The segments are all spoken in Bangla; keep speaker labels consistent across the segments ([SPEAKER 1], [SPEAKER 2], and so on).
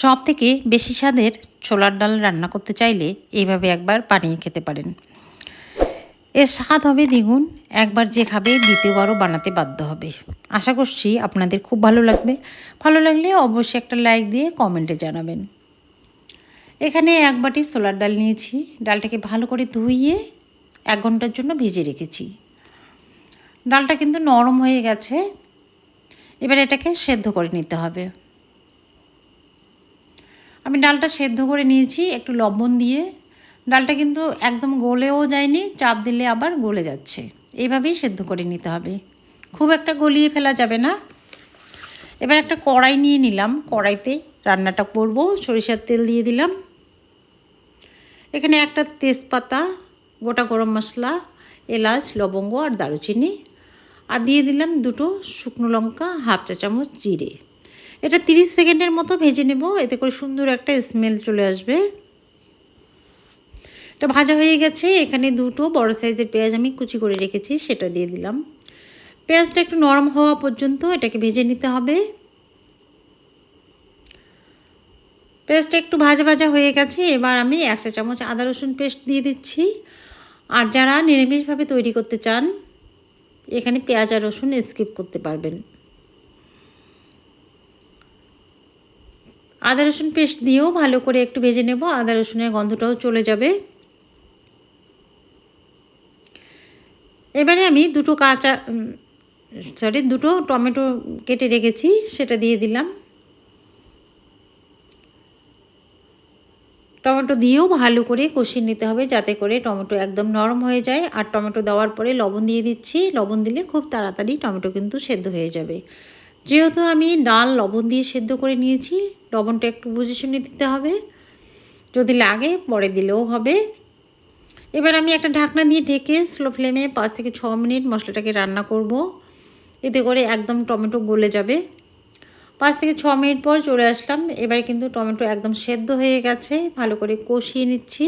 [SPEAKER 1] সব থেকে বেশি স্বাদের ছোলার ডাল রান্না করতে চাইলে এইভাবে একবার বানিয়ে খেতে পারেন। এর স্বাদ হবে দ্বিগুণ, একবার যে খাবে দ্বিতীয়বারও বানাতে বাধ্য হবে। আশা করছি আপনাদের খুব ভালো লাগবে। ভালো লাগলে অবশ্যই একটা লাইক দিয়ে কমেন্টে জানাবেন। এখানে এক বাটি ছোলার ডাল নিয়েছি। ডালটাকে ভালো করে ধুইয়ে এক ঘণ্টার জন্য ভিজে রেখেছি। ডালটা কিন্তু নরম হয়ে গেছে। এবার এটাকে সেদ্ধ করে নিতে হবে। আমি ডালটা সেদ্ধ করে নিয়েছি, একটু লবণ দিয়ে। ডালটা কিন্তু একদম গলেও যায়নি, চাপ দিলে আবার গলে যাচ্ছে। এইভাবেই সেদ্ধ করে নিতে হবে। খুব একটা গলিয়ে ফেলা যাবে না। এবার একটা কড়াই নিয়ে নিলাম। কড়াইতে রান্নাটা করব। সরিষার তেল দিয়ে দিলাম। এখানে একটা তেজপাতা, গোটা গরম মশলা, এলাচ, লবঙ্গ আর দারুচিনি। আর দিয়ে দিলাম দুটো শুকনো লঙ্কা, হাফ চা চামচ জিরে। এটা তিরিশ সেকেন্ডের মতো ভেজে নেব, এতে করে সুন্দর একটা স্মেল চলে আসবে। এটা ভাজা হয়ে গেছে, এখানে দুটো বড় সাইজের পেঁয়াজ আমি কুচি করে রেখেছি, সেটা দিয়ে দিলাম। পেঁয়াজটা একটু নরম হওয়া পর্যন্ত এটাকে ভেজে নিতে হবে। পেস্টটা একটু ভাজা ভাজা হয়ে গেছে, এবার আমি একশো চামচ আদা রসুন পেস্ট দিয়ে দিচ্ছি। আর যারা নিরামিষভাবে তৈরি করতে চান, এখানে পেঁয়াজ আর রসুন স্কিপ করতে পারবেন। আদা রসুন পেস্ট দিয়েও ভালো করে একটু ভেজে নেব। আদা রসুনের গন্ধটাও চলে যাবে। এবারে আমি দুটো কাঁচা সরি দুটো টমেটো কেটে রেখেছি, সেটা দিয়ে দিলাম। টমেটো দিয়েও ভালো করে কষিয়ে নিতে হবে যাতে করে টমেটো একদম নরম হয়ে যায়। আর টমেটো দেওয়ার পরে লবণ দিয়ে দিচ্ছি। লবণ দিলে খুব তাড়াতাড়ি টমেটো কিন্তু সেদ্ধ হয়ে যাবে। যেহেতু আমি ডাল লবণ দিয়ে সেদ্ধ করে নিয়েছি লবণটা একটু বুঝে শুনে দিতে হবে। যদি লাগে, পরে দিলেও হবে। এবার আমি একটা ঢাকনা দিয়ে ঢেকে স্লো ফ্লেমে পাঁচ থেকে ছ মিনিট মশলাটাকে রান্না করব। এতে করে একদম টমেটো গলে যাবে। পাঁচ থেকে ছ মিনিট পর চলে আসলাম। এবারে কিন্তু টমেটো একদম সেদ্ধ হয়ে গেছে। ভালো করে কষিয়ে নিচ্ছি।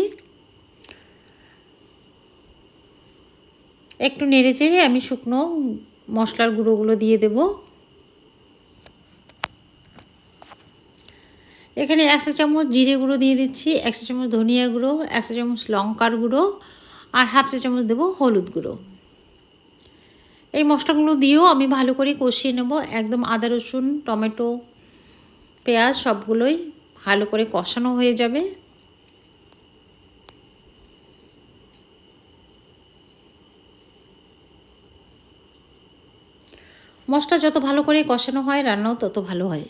[SPEAKER 1] একটু নেড়ে চেড়ে আমি শুকনো মশলার গুঁড়োগুলো দিয়ে দেব। এখানে একশো চামচ জিরে গুঁড়ো দিয়ে দিচ্ছি, একশো চামচ ধনিয়া গুঁড়ো, একশো চামচ লঙ্কার গুঁড়ো, আর হাফ চা চামচ দেবো হলুদ গুঁড়ো। এই মশলাগুলো দিয়েও আমি ভালো করে কষিয়ে নেব, একদম আদা, রসুন, টমেটো, পেঁয়াজ সবগুলোই ভালো করে কষানো হয়ে যাবে। মশলা যত ভালো করে কষানো হয়, রান্নাও তত ভালো হয়।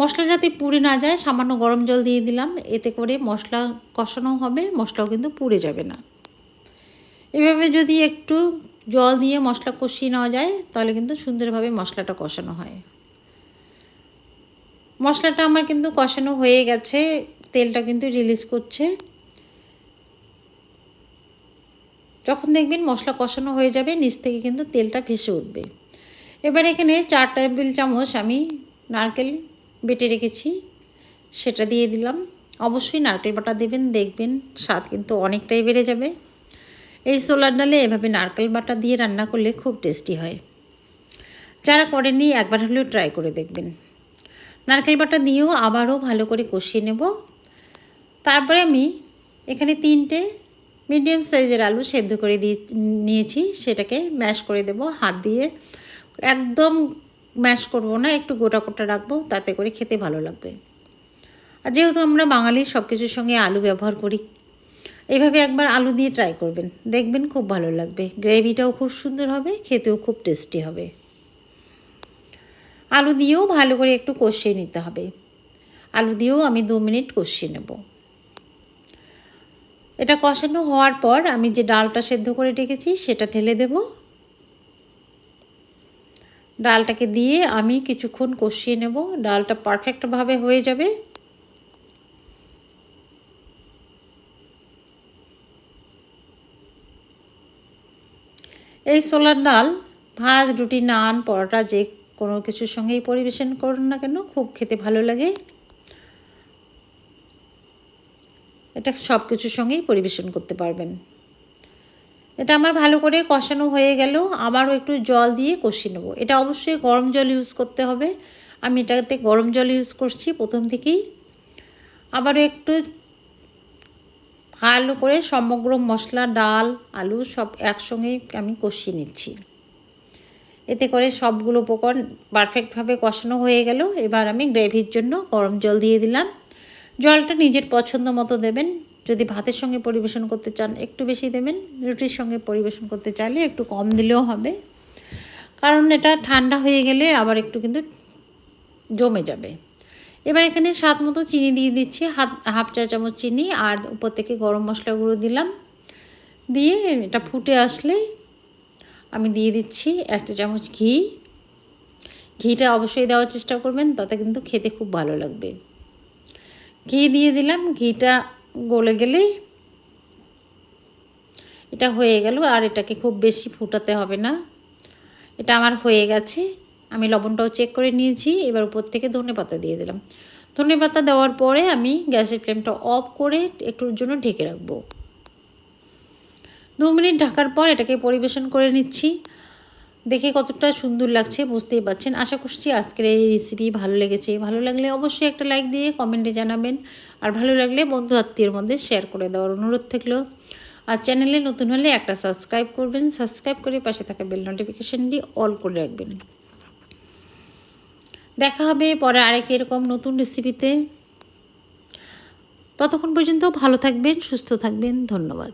[SPEAKER 1] মশলা যাতে পুড়ে না যায়, সামান্য গরম জল দিয়ে দিলাম। এতে করে মশলা কষানো হবে, মশলাও কিন্তু পুড়ে যাবে না। এভাবে যদি একটু জল দিয়ে মশলা কষিয়ে নেওয়া যায়, তাহলে কিন্তু সুন্দরভাবে মশলাটা কষানো হয়। মশলাটা আমার কিন্তু কষানো হয়ে গেছে, তেলটা কিন্তু রিলিজ করছে। যখন দেখবেন মশলা কষানো হয়ে যাবে, নিচ থেকে কিন্তু তেলটা ভেসে উঠবে। এবার এখানে চার টেবিল চামচ আমি নারকেল বেটে রেখেছি, সেটা দিয়ে দিলাম। অবশ্যই নারকেল বাটা দেবেন, দেখবেন স্বাদ কিন্তু অনেকটাই বেড়ে যাবে। এই সোলার ডালে এভাবে নারকেল বাটা দিয়ে রান্না করলে খুব টেস্টি হয়। যারা করেননি, একবার হলেও ট্রাই করে দেখবেন। নারকেল বাটা দিয়েও আবারও ভালো করে কষিয়ে নেব। তারপরে আমি এখানে তিনটে মিডিয়াম সাইজের আলু সেদ্ধ করে দিয়ে নিয়েছি, সেটাকে ম্যাশ করে দেব, হাত দিয়ে। একদম ম্যাশ করব না, একটু গোটা গোটা রাখব, তাতে করে খেতে ভালো লাগবে। আর যেহেতু আমরা বাঙালি সব কিছুর সঙ্গে আলু ব্যবহার করি এইভাবে একবার আলু দিয়ে ট্রাই করবেন। দেখবেন খুব ভালো লাগবে। গ্রেভিটাও খুব সুন্দর হবে, খেতেও খুব টেস্টি হবে। আলু দিয়েও ভালো করে একটু কষিয়ে নিতে হবে। আলু দিয়েও আমি দু মিনিট কষিয়ে নেব। এটা কষানো হওয়ার পর আমি যে ডালটা সেদ্ধ করে রেখেছি, সেটা ঢেলে দেব। ডালটাকে দিয়ে আমি কিছুক্ষণ কষিয়ে নেব। ডালটা পারফেক্টভাবে হয়ে যাবে। এই সোলার ডাল ভাত, রুটি, নান, পরোটা যে কোনো কিছুর সঙ্গেই পরিবেশন করুন না কেন, খুব খেতে ভালো লাগে। এটা সব কিছুর সঙ্গেই পরিবেশন করতে পারবেন। এটা আমার ভালো করে কষানো হয়ে গেল। আবারও একটু জল দিয়ে কষিয়ে নেব। এটা অবশ্যই গরম জল ইউজ করতে হবে। আমি এটাতে গরম জল ইউজ করছি প্রথম থেকেই। আবারও একটু ভালো করে সমগ্র মশলা, ডাল, আলু সব একসঙ্গে আমি কষিয়ে নিচ্ছি। এতে করে সবগুলো উপকরণ পারফেক্টভাবে কষানো হয়ে গেল। এবার আমি গ্রেভির জন্য গরম জল দিয়ে দিলাম। জলটা নিজের পছন্দ মতো দেবেন। যদি ভাতের সঙ্গে পরিবেশন করতে চান, একটু বেশি দেবেন। রুটির সঙ্গে পরিবেশন করতে চাইলে একটু কম দিলেও হবে। কারণ এটা ঠান্ডা হয়ে গেলে আবার একটু কিন্তু জমে যাবে। এবার এখানে স্বাদ মতো চিনি দিয়ে দিচ্ছি হাত হাফ চা চামচ চিনি আর উপর থেকে গরম মশলা গুঁড়ো দিলাম। দিয়ে এটা ফুটে আসলে আমি দিয়ে দিচ্ছি একটা চামচ ঘি। ঘিটা অবশ্যই দেওয়ার চেষ্টা করবেন, তাতে কিন্তু খেতে খুব ভালো লাগবে। ঘি দিয়ে দিলাম, ঘিটা গলে গেলেই এটা হয়ে গেল, আর এটাকে খুব বেশি ফুটাতে হবে না। এটা আমার হয়ে গেছে, আমি লবণটাও চেক করে নিয়েছি, এবার উপর থেকে ধনে পাতা দিয়ে দিলাম। ধনে পাতা দেওয়ার পরে আমি গ্যাসের ফ্লেমটা অফ করে একটুর জন্য ঢেকে রাখব। দু মিনিট ঢাকার পর এটাকে পরিবেশন করে নিচ্ছি। দেখে কতটা সুন্দর লাগছে বুঝতেই পারছেন। আশা করছি আজকের এই রেসিপি ভালো লেগেছে। ভালো লাগলে অবশ্যই একটা লাইক দিয়ে কমেন্টে জানাবেন। আর ভালো লাগলে বন্ধু আত্মীয়ের মধ্যে শেয়ার করে দেওয়ার অনুরোধ থাকল। আর চ্যানেলে নতুন হলে একটা সাবস্ক্রাইব করবেন। সাবস্ক্রাইব করে পাশে থাকা বেল নোটিফিকেশানটি অল করে রাখবেন। দেখা হবে পরে আরেক এরকম নতুন রেসিপিতে ততক্ষণ পর্যন্ত ভালো থাকবেন, সুস্থ থাকবেন। ধন্যবাদ।